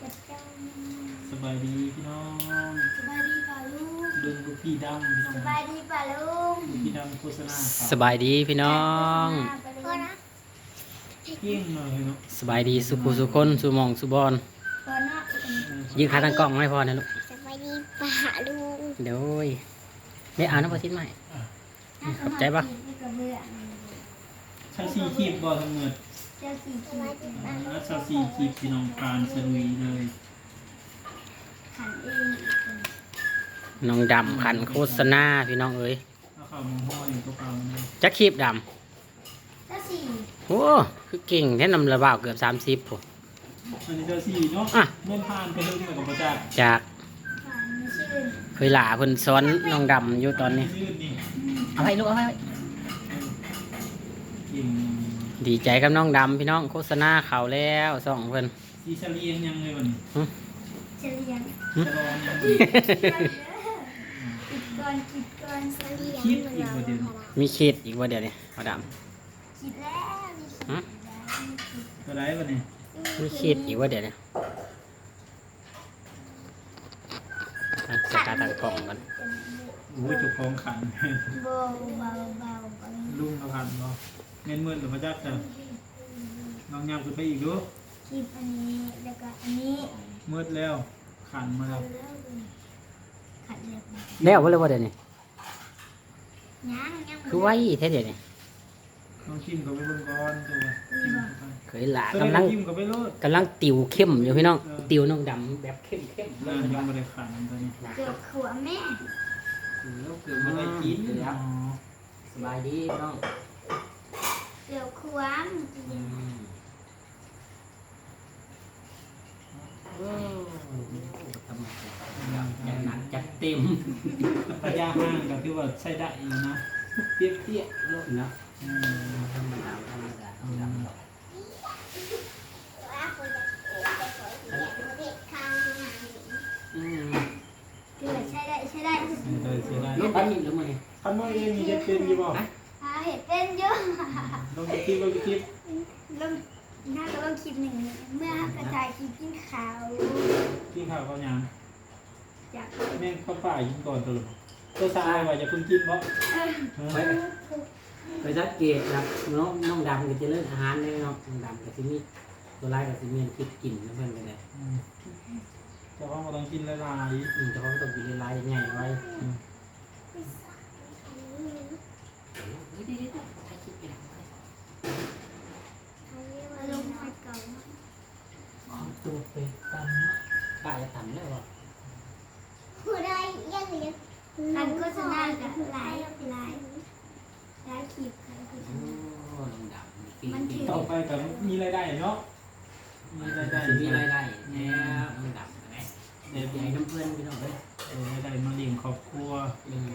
จัดจ้านสบายดีพี่น้องสบายดีป่าลุงเดินดูพี่ดำพี่น้องสบายดีป่าลุงดูพี่ดำโฆษณาสบายดีพี่น้องพอนะเกี้ยงหน่อยเนาะสบายดีสุขุสุคนสุหมองสุบอนพอนะยิงขาทางกล้องไม่พอนะลูกสบายดีป่าลุงเดี๋ยวไม่อ่านน้ำประทิศใหม่ขอบใจปะนี่ก็เบื่อชาซีคีบบ่ทั้งหมดเจ้าสี่ขีด แล้วชาซีคีบพี่น้องปานสลุยเลยขันเองน้องดำขันโฆษณาพี่น้องเอ้ยแล้วข้าวมังห้อยอยู่ก็เปล่าเลยจะคีบดเจ้าสี่ำโอ้คือเก่งแค่นำระบาวเกือบสามสิบผม อันนี้ชาซีเนาะอะเงินผ่านไปเรื่องกับประจักษ์จากขันชื่นเคยหลาเพิ่นสอนน้องดำอยู่ตอนนี้ ชื่อนี่เอาไว้ลูกเอาไว้เก่ง ดีใจกับน้องดำพี่น้องโฆษณาเขาแล้วสองเพิ่นซีซาเลียงยังเลยวันนี้เฉลียงจะรอยังอีกกิดก่อนกิดก่อนเฉลียงคิดอีกประเด็นมีคิดอีกว่าเดี๋ยวนี้เอาดคิดแล้วมีคิดแล้วมีคิดก็ได้วันนี้ำมีคิดอีกว่าเดี๋ยวนี้อะสตาร์ททางกล้องกันโอ้ยจุกของขันเบาเบาเบาเบาลุงเราขันเนาะ เงินหมื่นหรือประจักษ์จ้ะน้องยำขึ้นไปอีกดูคลิปอันนี้แล้วก็อันนี้มืดแล้ว ขันมาแล้วขัดเล็บแล้วว่าเลยว่าเดี๋ยวนี้ยังยังคือไว้แท้เดี๋ยวนี้น้องชิมกับไปเบิ่งก่อนตัวชิมกับไปเคยหลาตัวกำนี้ลังชิมกับไปโลดกำลังติวเข้มอยู่พี่น้องเออติวน้องดำแบบเข้มเข้มเริ่มยังไม่ได้ขันตัวนี้เกือบขวบแม่ เกือบไม่ได้กินคอ๋รัอบสบายดีพี่น้อง เกือบขวบอืมโอ้ทำไมจัดหนักจัดเต็มระยะห่างก็คือว่าใช้ได้อยู่นะเตี้ยเตี้ยโลดเนาะๆอืมธรรมดาธรรมดาธรรมดาเนาะอืมเกือบใช้ได้ใช้ได้ใช่ได้ใช่ได้ ลูกปั้นนี่หรือไงคันว่าเองมีเด็ดเป็นอยู่บ่หาเห็ดเป็นเยอะ ล องไปคิดลองไปคิดลงน่าจะลงคลิปหนึ่งเมื่อกระจายคลิปกินขาวกินข้าวเขายังจากแม่งเข้าป่ายิงก่อนตัวเลยตัวสายว่าจะคุณกินเพราะไปไปสังเกตครับน้องน้องดำก็จะเลิกอาหารเลยเนาะน้องดำก็จะมีตัวร้ายก็จะมีคิดกินแล้วเพื่อนไปเลยเจะว่าเราต้องกินละลายอืมแต่เขาก็ต้องกินลายๆใหญ่ไว้อืมเฮ้ยเดี๋ยวๆๆถ่ายคลิปไปแล้ว ลงไปเก่า ขอตัวไปตำนะป้าจะตำแล้วเหรออันก็จะน่าจะหลายหลายหลายคลิปหลายคลิปโอ้น้องดำมีปีมันถืปีอต่อไปกับมีรายได้เนาะ มีรายได้สิมีรายได้แล้วน้องดำนะเดี๋ยวใหญ่น้ำเพื่อนพี่น้องเอ้ยรายได้มาเลี้ยงครอบครัวอืม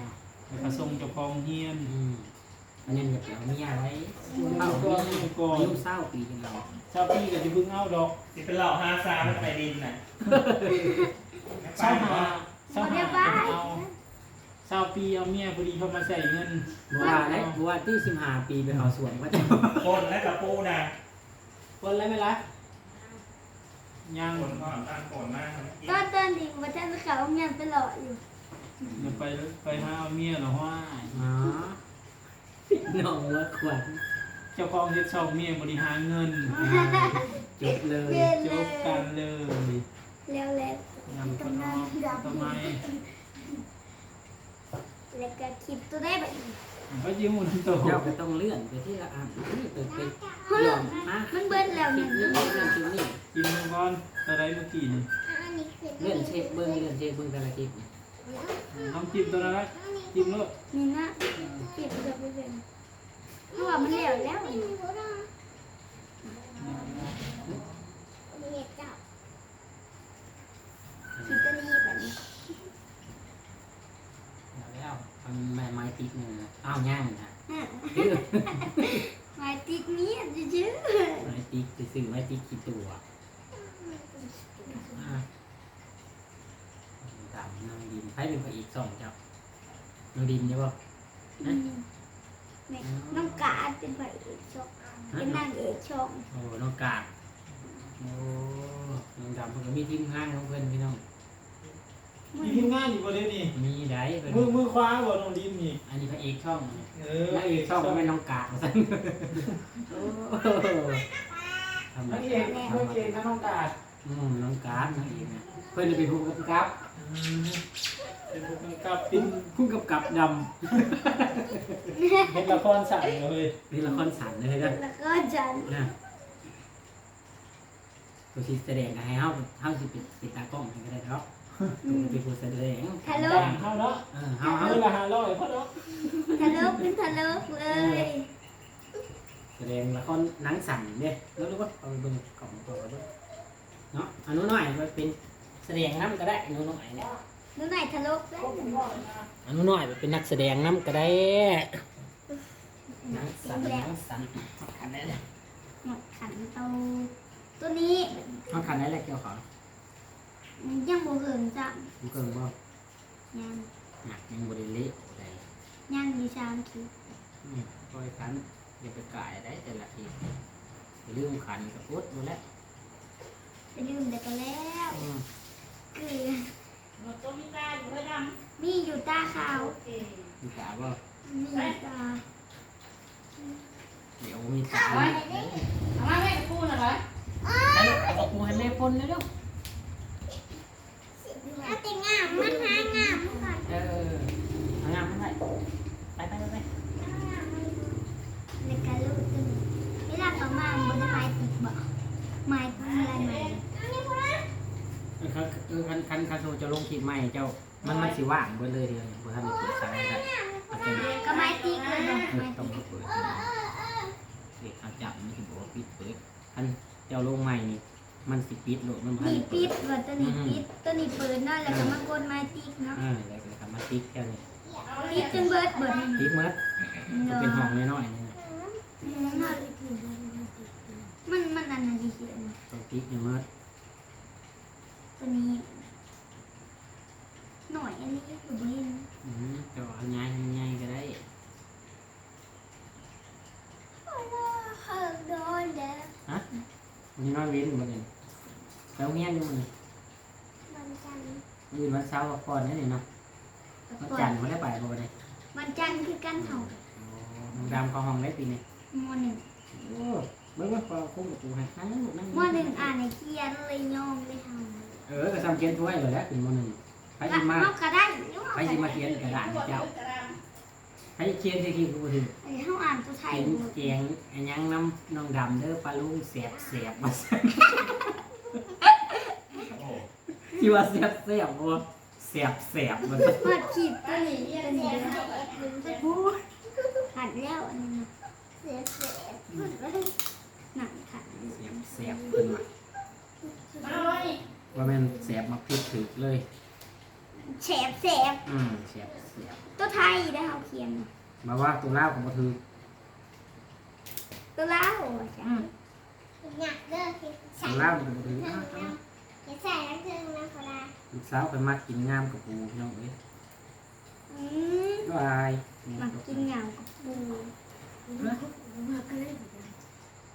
แล้วก็ส่งเจ้าของเฮียน อืม อันนี้อย่าไปเอาเมียไว้เศร้าก็เมียก่อนอายุเศร้าปีจังเราชาวพี่ก็จะพึ่งเอาดอกสิเป็นเหล่าฮาซามันไปดินน่ะชาวหาชาวหาเอาชาวปีเอาเมียพอดีเขามาใส่เงินบัวได้บัวที่สิบห้าปีไปเอาสวนว่าจะคนและกับปูนะคนไรไม่ไรย่างคนก่อนตั้งโกนมากครับตอนตอนนี้มันจะเขาเงินไปหล่ออยู่เดี๋ยวไปไปหาเอาเมียเหรอว่าอ๋อ น้องว่าขวัญเจ้าของเฮ็ดช่องเมียบริหารเงินจบเลยเงินจเลยบกันเลยแล้วแล้วยำขนมทำไมแล้วก็คลิปตัวได้แบบก็ยิ้มหมุนโตเจ้าก็ต้องเลื่อนไปที่ละอันนี่เปิดไปเขาลงมันเบิ้ลแล้วคลิเนี่ปยนี้เลื่อนคลิปนี้กินมังกรอะไรเมื่อกี้นี่เลื่อนเช็คเบิ้งเลื่อนเช็คเบิ้งแต่ละคลิปน้องจิ้มตัวนั้นละจิ้มเลยนี่นะคลิปตัวไม่เป็น เพราะว่ามันแล้วแล้วคลิปตัวนี้แบบนี้แล้วทำไม้ไม้ติดเงินอ้าวย่างนะหมายติดนี้จื้อไม้ติดจะซื้อไม้ติดกี่ตัวดำน้องดินให้เป็นพระอีกสองเจ้าน้องดินใช่ป่ะน้ องกาดเป็นพระเอกช่องเป็นนางเอกช่องโอ้น้องกาดโอ้น้องดเพิ่นก็มีทีมงานของเพิ่นพี่น้องมีทีมงานอยู่บ่เดี๋ยวนี้มีได้เพิ่นมือมือขวาบ่น้องดินนี่อันนี้พระเอกช่องเออพระเอกช่องก็เป็นน้องกากว่าซั่นโอ้ทำนักไมเอกเพื่อนเก่งกับน้องกาดอืมน้องกากนางเอกนะเพิ่นเป็นผู้กำกับ เป็นผู้กำกับเป็นผู้กำกับดเป็นละครสั่งเลยำนี่ละครสันเลยนะแล้วก็จันนะตัวที่แสดงก็ให้เฮาเฮาสิเป็นเป็นตากล้องให้ก็ได้เนาะเป็นผู้แสดงทะลุต่างเท่าเนาะเออเฮาเอาเฮาละห้าร้อยพอเนาะทะลุเป็นทะลุเลยแสดงละครหนังสั่นเด้แล้วรู้ว่าเอาไปเบิ่งกล่องตัวเบิ่งเนาะอันนู้นหน่อยมันเป็น แสดงน้ำก็ได้อันนู้นหน่อยเนี่ยนู่นไหนทะลุเลยอันนู้นหน่อยเป็นนักแสดงน้ำก็ได้หนังสั่นหนังสั่นขันได้เลยหมดขันโตตัวนี้เขาขันได้เลยเกี่ยวของยังบ่เหินจังมันเกินบ่ยังหนักยังบริเละได้ยังมีชามคิดอืมปล่อยขันอย่าไปก่ายได้แต่ละทีไปลืมขันกับอุดดูแลวไปลืมเด็กกันแล้ว อืมคือหมดตัวมีตาอยู่เพื่อดมีอยู่ตาขาวำโอเคมีตาบ่มีอยู่ตาเดี๋ยวมีตาเอาไว้เอาไว้ให้กูหน่อยเหรอให้ลูกเอาปูให้แม่ปนเลยเด้อเอาแต่งามมันหางามก่อนเออเอางามมันไว้ไปไปไปไปในการลูกตึงเวลาเขามาบนไม้ติดบ่ไม้ทำอะไรไม้ เออคันเออคันคันคันโซจะลงคลิปใหม่เจ้า มันมันสิว่างเบิดเลยเดียวบ่ทันได้เปิดสายได้อาจจะก็ไม้ติดเลยบ่เออไม้ต้องติดมาเปิดเด็กอาจับมันสิบอกว่าปิดเปิดคันเจ้าลงใหม่นี่มันสิปิดโหลดมันบ่ทันนี่ได้เปิปิดดว่าตัวนี้ปิดตัวนี้เปิดเนาะแล้วก็มากดไม้ติดเนาะเออแล้วก็ทำมาติ๊กแค่นี้ปิดจนเบิดเบิดติ๊กหมัดก็เป็นห้องน้อยๆนี่นะมันมันอันนั้นดีเขียนต้องติ๊กเนี่ยหมัด ตัวนี้หน่อยอันนี้อยู่บนอืมเจ้าเอาง่ายง่ายก็ได้โดนเด้อมันน้อยเว้นบ่เนี่ยแล้วเงี้ยอยู่มันมันจันมันอยู่วันเสาร์ก่อนนี่นี่เนาะวันจันทร์บ่ได้ไปบ่ได้มันจันคือกันเห่าอ๋อน้องดำเข้าห้องได้ปีนี้มหนึ่งโอ้เบิ่งว่าพอคุ้มกับกูให้นั่งลูกนั่งมหนึ่งอ่านในเขียนเลยยอมเลยเห่าเออก็ทำเขียนถ้วยเลยแหล้วเป็นมหนึ่งใครสิมาเขาก็ได้ใครสิมาเขียนกระดาษให้เจ้าใครเขียนสิที่กูถึงไอ้เขาอ่านตัวไทยเขียนหมดเจียงอันยังน้ำน้องดำเด้อปลาลุงเสียบเสียบมาซะโอ้ที่ว่าเสียบเสียบบ่เสียบเสียบมาซะเปิดขีดตัวนี้ตัวนี้เลยพูดขัดแล้วอันนี้นะเสียเสียหนังขัดเสียบเสียบเพิ่นว่า มาเอาไว้ ว่าแม่นเสียบมาพิดถึกเลย แฉบแฉบอืมเสียบเสียบตัวไทยได้เขาเขียนมาว่าตัวเล่าวก็บ่ถือตัวเล่าอืมอยากเลิกตัวเล่าวก็บ่ถืออ้าวอ้าวจะใส่น้ำผึ้งนะเขาได้ลูกสาวเพิ่นมากินงามกับปูพี่น้องเอ้ยอืมก็อายมากินเหงากับปู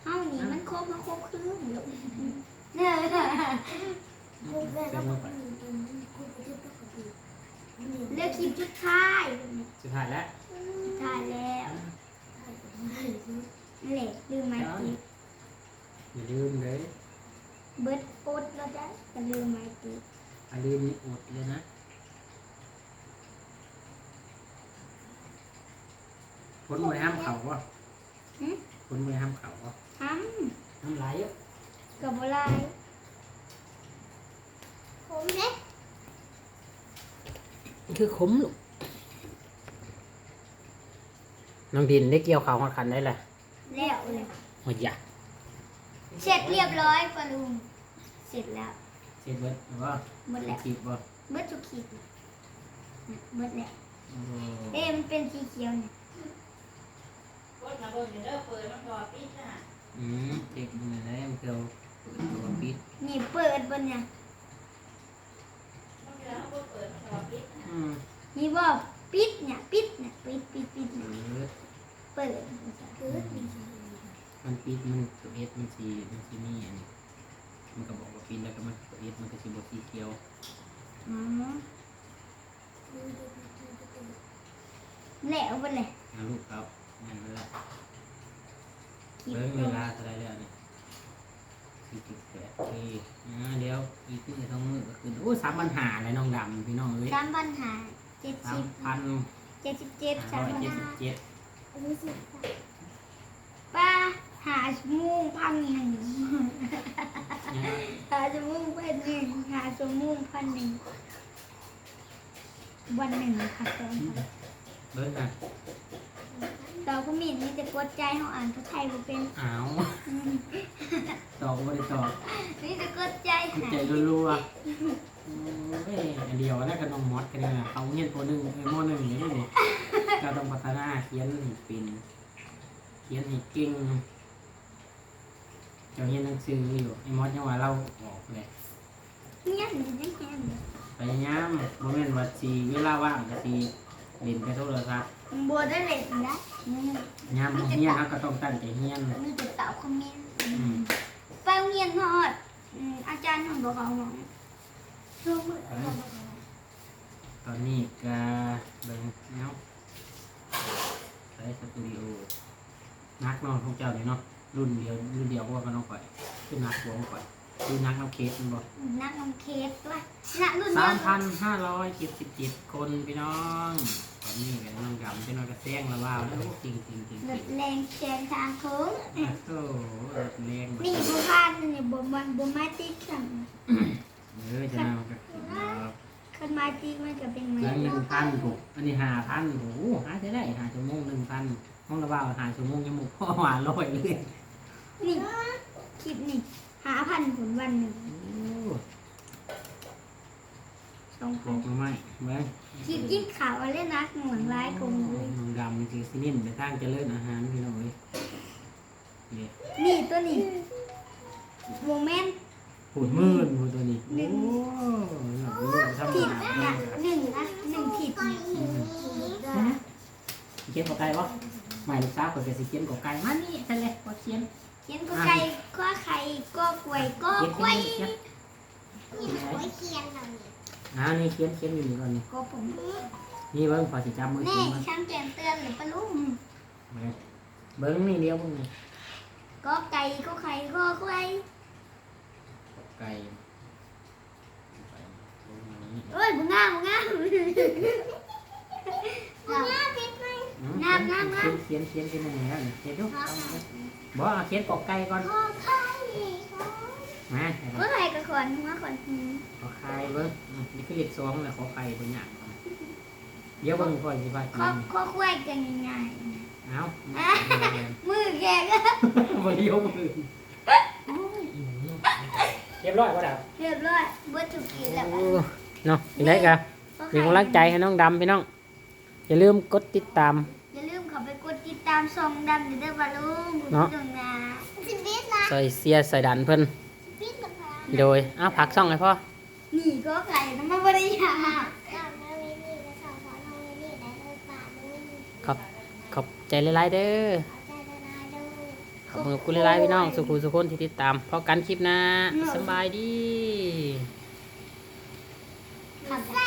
เฮานี่มันครบมาครบคืนอยู่เนี่ย เต็มลงไปเลือกคลิปชุดท้ายสุดท้ายแล้วถ่ายแล้วเหล็กลืมไม้ติดอย่าลืมเลย เบิดอดแล้วจ้ะจะลืมไม้ติดอย่าลืมนี่อดเลยนะผลมวยห้ามเข่าบ่ผลมวยห้ามเข่าบ่ทน้ำไหลอะำกับอะไรผ มเล็กคือขมลูกน้องดินได้เกี่ยวข่าวหัวคันได้เลยแล้วเลยหัวหยักเสร็จเรียบร้อยปะลุงเสร็จแล้วเสียเบิดหรือว่าหมดแล้วขีดบ่เบิดทุกคลิปน่ะเบิดแล้วโอ้เอ๊ะมันเป็นสีเขียวเนี่ยเปิดมาเบิ่งเดี๋ยวเด้อเปิดมันรอปิดนะอืมเจ็บมือแล้วมันเกี่ยวตัวปิดนี่เปิดบนเนี่ย มันเดี๋ยวเขาเปิดมันร อปิดนะอืมนี่ว่าปิดเนี่ยปิดเนี่ยปิดปิดปิดเนี่ยเบิดเปิดมันปิดมันตัวเอสมันสีมันสีนี่อันนี้มันก็บอกว่ากินแล้วก็มันเอ็ดมันก็สิบ่สีเขียวอ๋อแล้วไปเลยนะลูกเขานั่นเวลาคิดเบิ่งเวลาเท่าไรแล้วนี่ สี่จุดแปดทีอ่าเดี๋ยวอีกมือสองมือก็ขึ้นโอ้สามปัญหาเลยน้องดำพี่น้องเอ้ยสามพันหาเจ็ดสาสิมบพันเจ็ดสิบเจ็ดห้าสามร้อยพันเจ็ดสิบห้าเจ็ดป้าหาชั่วโมงพันหนึ่งนะหาชั่วโมงพันหนึ่งหาชั่วโมงพันหนึ่งวันหนึ่งค่ะตอนเบิ่งอะ เราก็มีนี่จะกดใจเขาอ่านภาษาไทยบ่เป็นอ้าวตอบก็ไม่ได้ตอบนี่จะกดใจคือหาใจรัวๆโอ้ยอันเดียวแล้วก็น้องมอสกันเนี่ยนะเขาเงียนตัวหนึ่งเออมอหนึ่งอย่างนี้นี่เราต้องพัฒนาเขียนให้เป็นเขียนให้เก่งเจ้าเรียนหนังสืออยู่ไอ้มอสยังว่าเราออกเลย เนี่ยหนูยังแค่นี้พยายามโมเมนต์ว่าสีเวลาว่างก็สีเล่นไปโทรศัพท์ บัวได้เลยนะนี่ยามเฮียนเราก็ต้องตั้งใจเฮียนนี่จะตอบคอมเมนต์อืมไปโรงเรียนฮอดอืมอาจารย์ของบอกเขาบอกลงมือตอนนี้ก็เบิ่งเนาะใช้สตูดิโอนักเน้องทุกเจ้าเลยเนาะรุ่นเดียวรุ่นเดียวพวกก็น้องก่อยคือนักหัวก่อย ดูนักน้ำเคสมันบอกนักน้องเคสด้วยนักรุ่นสาเดียมวพันห้าร้อยเจ็ดสิบเจ็ดคนพี่น้องตอนนี้ก็น้องกำเป็นน้องกระแซงแล้วว่าแล้วจริงจริงจริงรถแรงแซงทางโค้งโอ้โหแรงแบบนี่บัวพานนี่บัวมันบัวไม้ตีขังเออจะนำก็ขึ้นมาคันไม้ตีมันก็เป็นไม้แล้วหนึ่งพันถูกอันนี้ห้าพันโอ้โหหาจะได้หาชั่วโมงหนึ่งพันห้องระบายหาชั่วโมงยังหมกพ่อหวานลอยเลยนี่คลิปนี่ หาพันผลวันหนึ่งโอ้สองบพัอนกมาไหมเบ้งคลิปยิ่งข่าวอะไรนักหน่วงร้ายกงเลยน้องดำจริงๆสินิ่นไปทางเจริญอาหารพี่น้องเอ้ยนี่นี่ตัวนี้โมเมนต์หูดมื่นหูตัวนี้หนึ่งโอ้ยหนูทำผิดหานะหนึ่งนะหนึ่งผิดนี่เขียนกอไก่วะหมายลูกสาวคนเป็นสิเขียนกอไก่มานี่ทะเลพอเขียน เขียนก็ไก่ก็ไข่ก็กล้วยก็เขียนกล้วยเขียนนี่กล้วยเขียนเราเนี่ยอ่านี่เขียนเขียนอยู่นี่ก่อนนี่ก็ผมนี่เบิ้งพอสิจับมือแน่เขียนมาช่างแกมเตือนหรือปลาลุงเบิ้งนี่เดียวเบิ้งนี่ก็ไก่ก็ไข่ก็กล้วยกอไก่ไปลงมานี่เอ้ยบุง่าบุง่าบุง่าผิดไหมอืมน้ำน้ำน้ำเขียนเขียนเขียนเป็นยังไงแล้วนี่เขียนดูเอามา บอกเอาเขียนกอไก่ก่อนก็ไข่มาก็ไข่กับขอนหัวขอนหูขอไข่เบิ้งอืมนี่คือเลขสองเลยขอไข่ตัวอย่างเดี๋ยวเบิ้งพ่อสิพากิก็นก็กล้วยกันง่ายเอาๆมือแกก็บริโภคมือเรียบร้อยป่ะดาวเรียบร้อยเบิดทุกทีแล้วเนาะยังไงกันเป็นกำลังใจให้น้องดำพี่น้อง อย่าลืมกดติดตามามช่องดำเด้อปลาลุงเนาะตรงนะสิบิดนะใส่เสียใส่ดันเพิ่นบิดกับพาโดยอ้าวผักซ่องให้พ่อนี่ก็ไก่น้ำมันบริยาขอบขอบใจหลายๆเด้อขอบคุณหลายๆพี่น้องสุขุสุขคนที่ติดตามพอกันคลิปหน้าสำบายดี ขับไส้